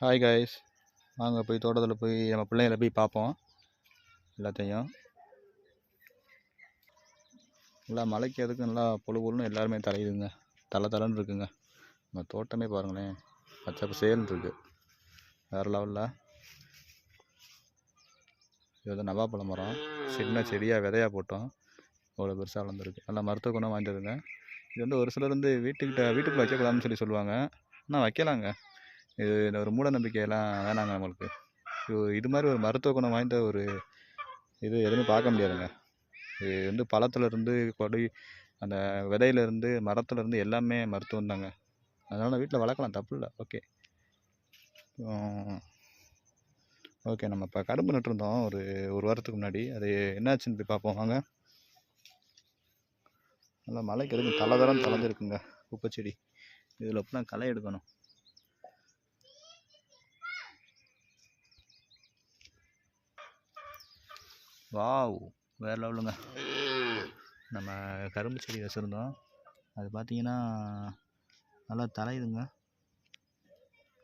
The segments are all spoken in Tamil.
ஹாய் காய்ஸ் வாங்க போய் தோட்டத்தில் போய் நம்ம பிள்ளைங்கள போய் பார்ப்போம். எல்லாத்தையும். நல்லா மழைக்கு அதுக்கு நல்லா பொழு பொழுன்னு எல்லாருமே தலையுதுங்க. தலை தலைன்னு இருக்குங்க. நம்ம தோட்டமே பாருங்களேன். பச்சை பசேல்னு இருக்குது வேறு லெவலில் இது வந்து நவாப்பழ மரம். சின்ன செடியாக விதையாக போட்டோம். அவ்வளோ பெருசாக வளர்ந்துருக்கு. நல்லா மருத்துவ குணம் வாய்ந்ததுங்க. இது வந்து ஒரு சிலர் வந்து வீட்டுக்கிட்ட வீட்டுக்குள்ள வைக்கக்கூடாதுன்னு சொல்லி சொல்லுவாங்க. ஆனால் வைக்கலாங்க. இது இந்த ஒரு மூட நம்பிக்கையெல்லாம் வேணாங்க நம்மளுக்கு. இது இது மாதிரி ஒரு மருத்துவ குணம் வாய்ந்த ஒரு இது எதுவுமே பார்க்க முடியாதுங்க. இது வந்து பழத்துலேருந்து கொடி அந்த விதையிலேருந்து மரத்துலேருந்து எல்லாமே மருத்துவம் தாங்க அதனால் வீட்டில் வளர்க்கலாம் தப்பு இல்லை. ஓகே. ஓகே நம்ம இப்போ கரும்பு நட்டுருந்தோம். ஒரு ஒரு வாரத்துக்கு முன்னாடி. அது என்னாச்சுன்னு போய் பார்ப்போம். வாங்க. நல்லா மலைக்கு எதுக்கும் தலை தரம் தலைஞ்சிருக்குங்க குப்பைச்செடி இதில் அப்படிலாம் களை எடுக்கணும். வாவ் வேறு லெவலுங்க. நம்ம கரும்பு செடி வச்சுருந்தோம். அது பார்த்தீங்கன்னா நல்லா தலையுதுங்க.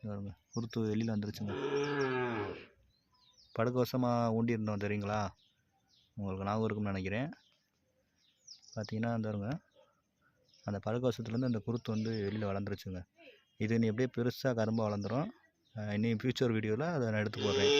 இங்க குருத்து வெளியில் வந்துருச்சுங்க. படுக்க வருஷமாக ஊண்டியிருந்தோம் தெரியுங்களா? உங்களுக்கு ஞாபகம் இருக்கும்னு நினைக்கிறேன். பார்த்தீங்கன்னா வந்துருங்க அந்த படுக்க வருஷத்துலேருந்து அந்த குருத்து வந்து வெளியில் வளர்ந்துருச்சுங்க. இது நீ எப்படியே பெருசாக கரும்பாக வளர்ந்துரும். இனி ஃப்யூச்சர் வீடியோவில் அதை நான் எடுத்து போடுறேன்.